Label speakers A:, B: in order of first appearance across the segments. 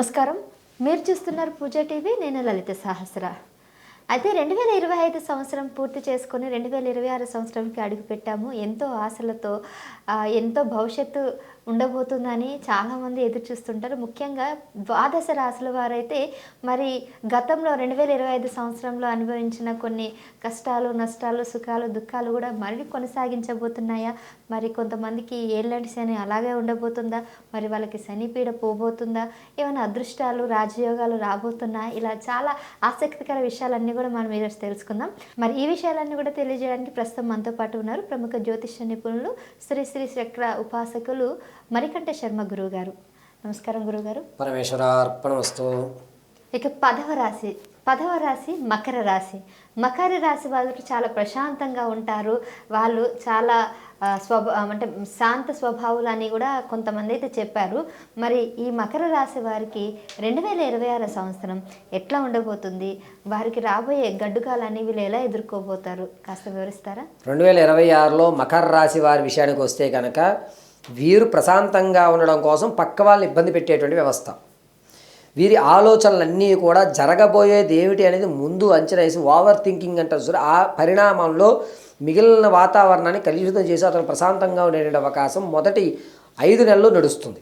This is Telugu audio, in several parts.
A: నమస్కారం. మీరు చూస్తున్నారు పూజా టీవీ నేను లలిత సహస్ర. అయితే రెండు వేల ఇరవై ఐదు సంవత్సరం పూర్తి చేసుకొని రెండు వేల ఇరవై ఆరు సంవత్సరంకి అడుగుపెట్టాము ఎంతో ఆశలతో ఎంతో భవిష్యత్తు ఉండబోతుందని చాలామంది ఎదురు చూస్తుంటారు. ముఖ్యంగా ద్వాదశ రాశుల వారైతే మరి గతంలో రెండు వేల ఇరవై ఐదు సంవత్సరంలో అనుభవించిన కొన్ని కష్టాలు నష్టాలు సుఖాలు దుఃఖాలు కూడా మళ్ళీ కొనసాగించబోతున్నాయా? మరి కొంతమందికి ఏళ్ళంటి శని అలాగే ఉండబోతుందా? మరి వాళ్ళకి శనిపీడ పోబోతుందా? ఏమైనా అదృష్టాలు రాజయోగాలు రాబోతున్నా ఇలా చాలా ఆసక్తికర విషయాలన్నీ కూడా మనం ఈరోజు తెలుసుకుందాం. మరి ఈ విషయాలన్నీ కూడా తెలియజేయడానికి ప్రస్తుతం మనతో పాటు ఉన్నారు ప్రముఖ జ్యోతిష్య నిపుణులు శ్రీ శ్రీ చక్ర ఉపాసకులు మరికంఠ శర్మ గురువు గారు నమస్కారం గురుగారు
B: పరమేశ్వరార్పణమస్తు.
A: ఇక పదవ రాశి పదవ రాశి మకర రాశి. మకర రాశి వాళ్ళు చాలా ప్రశాంతంగా ఉంటారు. వాళ్ళు చాలా స్వభా అంటే శాంత స్వభావులు అని కూడా కొంతమంది అయితే చెప్పారు. మరి ఈ మకర రాశి వారికి రెండు వేల ఇరవై ఆరు సంవత్సరం ఎట్లా ఉండబోతుంది? వారికి రాబోయే గడ్డుకాలాన్ని వీళ్ళు ఎలా ఎదుర్కోబోతారు? కాస్త వివరిస్తారా?
B: రెండు వేల ఇరవై ఆరులో మకర రాశి వారి విషయానికి వస్తే కనుక వీరు ప్రశాంతంగా ఉండడం కోసం పక్క వాళ్ళని ఇబ్బంది పెట్టేటువంటి వ్యవస్థ. వీరి ఆలోచనలన్నీ కూడా జరగబోయేది ఏమిటి అనేది ముందు అంచనా వేసి ఓవర్ థింకింగ్ అంటారు చూడు. ఆ పరిణామంలో మిగిలిన వాతావరణాన్ని కలుషితం చేసి అతను ప్రశాంతంగా ఉండేటువంటి అవకాశం మొదటి ఐదు నెలలు నడుస్తుంది.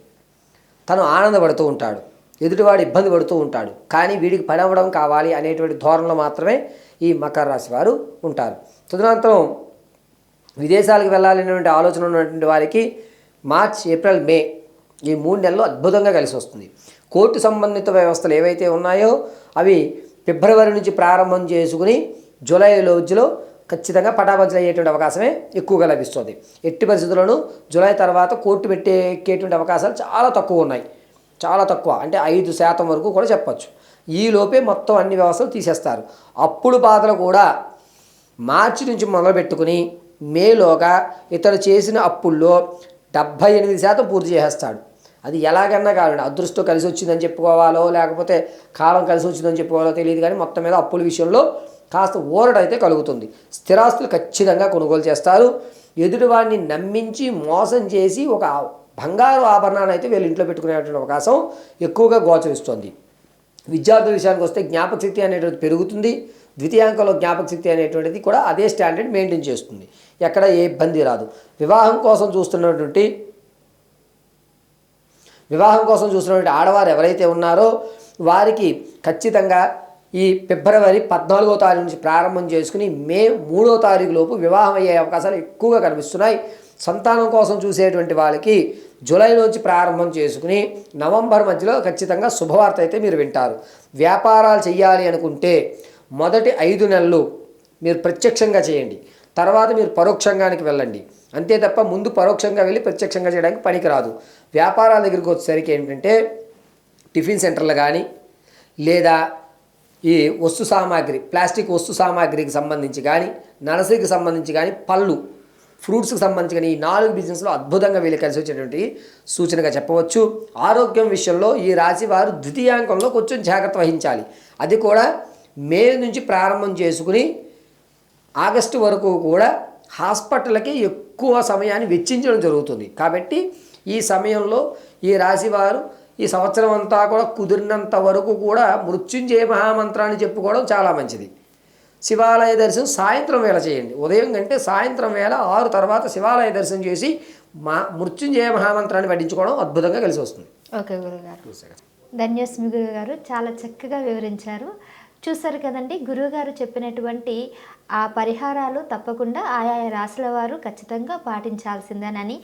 B: తను ఆనందపడుతూ ఉంటాడు ఎదుటివాడు ఇబ్బంది పడుతూ ఉంటాడు. కానీ వీడికి పని అవ్వడం కావాలి అనేటువంటి ధోరణిలో మాత్రమే ఈ మకర రాశి వారు ఉంటారు. తదనంతరం విదేశాలకు వెళ్ళాలనేటువంటి ఆలోచన ఉన్నటువంటి వారికి మార్చ్ ఏప్రిల్ మే ఈ మూడు నెలలు అద్భుతంగా కలిసి వస్తుంది. కోర్టు సంబంధిత వ్యవస్థలు ఏవైతే ఉన్నాయో అవి ఫిబ్రవరి నుంచి ప్రారంభం చేసుకుని జూలై రోజులో ఖచ్చితంగా పటాపంచలు అయ్యేటువంటి అవకాశమే ఎక్కువగా లభిస్తుంది. ఎట్టి పరిస్థితుల్లోనూ జూలై తర్వాత కోర్టు పెట్టే ఎక్కేటువంటి అవకాశాలు చాలా తక్కువ ఉన్నాయి. చాలా తక్కువ అంటే ఐదు శాతం వరకు కూడా చెప్పచ్చు. ఈ లోపే మొత్తం అన్ని వ్యవస్థలు తీసేస్తారు. అప్పుడు బాధలు కూడా మార్చి నుంచి మొదలుపెట్టుకుని మేలోగా ఇతను చేసిన అప్పుల్లో డెబ్భై ఎనిమిది శాతం పూర్తి చేసేస్తాడు. అది ఎలాగన్నా కావాలండి అదృష్టం కలిసి వచ్చిందని చెప్పుకోవాలో లేకపోతే కాలం కలిసి వచ్చిందని చెప్పుకోవాలో తెలియదు కానీ మొత్తం మీద అప్పుల విషయంలో కాస్త ఊరటైతే కలుగుతుంది. స్థిరాస్తులు ఖచ్చితంగా కొనుగోలు చేస్తారు. ఎదుటివాడిని నమ్మించి మోసం చేసి ఒక బంగారు ఆభరణాన్ని అయితే వీళ్ళు ఇంట్లో పెట్టుకునేటువంటి అవకాశం ఎక్కువగా గోచరిస్తుంది. విద్యార్థుల విషయానికి వస్తే జ్ఞాపక శక్తి అనేటువంటిది పెరుగుతుంది. ద్వితీయాంకంలో జ్ఞాపక శక్తి అనేటువంటిది కూడా అదే స్టాండర్డ్ మెయింటైన్ చేస్తుంది. ఎక్కడ ఏ ఇబ్బంది రాదు. వివాహం కోసం చూస్తున్నటువంటి వివాహం కోసం చూసినటువంటి ఆడవారు ఎవరైతే ఉన్నారో వారికి ఖచ్చితంగా ఈ ఫిబ్రవరి పద్నాలుగో తారీఖు నుంచి ప్రారంభం చేసుకుని మే మూడో తారీఖు లోపు వివాహం అయ్యే అవకాశాలు ఎక్కువగా కనిపిస్తున్నాయి. సంతానం కోసం చూసేటువంటి వాళ్ళకి జూలైలోంచి ప్రారంభం చేసుకుని నవంబర్ మధ్యలో ఖచ్చితంగా శుభవార్త అయితే మీరు వింటారు. వ్యాపారాలు చేయాలి అనుకుంటే మొదటి ఐదు నెలలు మీరు ప్రత్యక్షంగా చేయండి. తర్వాత మీరు పరోక్షంగానికి వెళ్ళండి. అంతే తప్ప ముందు పరోక్షంగా వెళ్ళి ప్రత్యక్షంగా చేయడానికి పనికిరాదు. వ్యాపారాల దగ్గరికి వచ్చేసరికి ఏంటంటే టిఫిన్ సెంటర్లు కానీ లేదా ఈ వస్తు సామాగ్రి ప్లాస్టిక్ వస్తు సామాగ్రికి సంబంధించి కానీ నర్సరీకి సంబంధించి కానీ పళ్ళు ఫ్రూట్స్కి సంబంధించి కానీ ఈ నాలుగు బిజినెస్లో అద్భుతంగా వీళ్ళు కలిసి వచ్చేటువంటి సూచనగా చెప్పవచ్చు. ఆరోగ్యం విషయంలో ఈ రాశి వారు ద్వితీయాంకంలో కొంచెం జాగ్రత్త వహించాలి. అది కూడా మే నుంచి ప్రారంభం చేసుకుని ఆగస్టు వరకు కూడా హాస్పిటల్కి ఎక్కువ సమయాన్ని వెచ్చించడం జరుగుతుంది కాబట్టి ఈ సమయంలో ఈ రాశివారు ఈ సంవత్సరం అంతా కూడా కుదిరినంత వరకు కూడా మృత్యుంజయ మహామంత్రాన్ని చెప్పుకోవడం చాలా మంచిది శివాలయ దర్శనం సాయంత్రం వేళ చేయండి ఉదయం కంటే సాయంత్రం వేళ ఆరు తర్వాత శివాలయ దర్శనం చేసి మా మృత్యుంజయ మహామంత్రాన్ని పఠించుకోవడం అద్భుతంగా కలిసి వస్తుంది
A: ఓకే గురుగారు ధన్యస్మి గురుగారు చాలా చక్కగా వివరించారు చూసారు కదండి గురువుగారు చెప్పినటువంటి ఆ పరిహారాలు తప్పకుండా ఆయా రాసుల వారు ఖచ్చితంగా పాటించాల్సిందేనని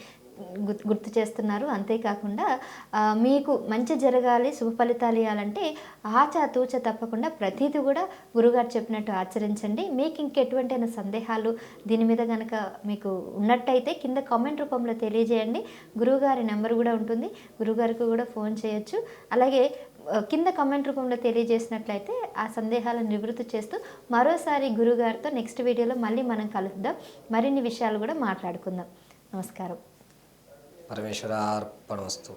A: గుర్తు చేస్తున్నారు. అంతేకాకుండా మీకు మంచి జరగాలి శుభ ఫలితాలు ఇవ్వాలంటే ఆచా తూచ తప్పకుండా ప్రతిదీ కూడా గురుగారు చెప్పినట్టు ఆచరించండి. మీకు ఇంకెటువంటి సందేహాలు దీని మీద కనుక మీకు ఉన్నట్టయితే కింద కామెంట్ రూపంలో తెలియజేయండి. గురువుగారి నెంబర్ కూడా ఉంటుంది. గురుగారికి కూడా ఫోన్ చేయొచ్చు. అలాగే కింద కమెంట్ రూపంలో తెలియజేసినట్లయితే ఆ సందేహాలను నివృత్తి చేస్తూ మరోసారి గురుగారితో నెక్స్ట్ వీడియోలో మళ్ళీ మనం కలుద్దాం. మరిన్ని విషయాలు కూడా మాట్లాడుకుందాం. నమస్కారం.
B: పరమేశ్వరార్పణమస్తు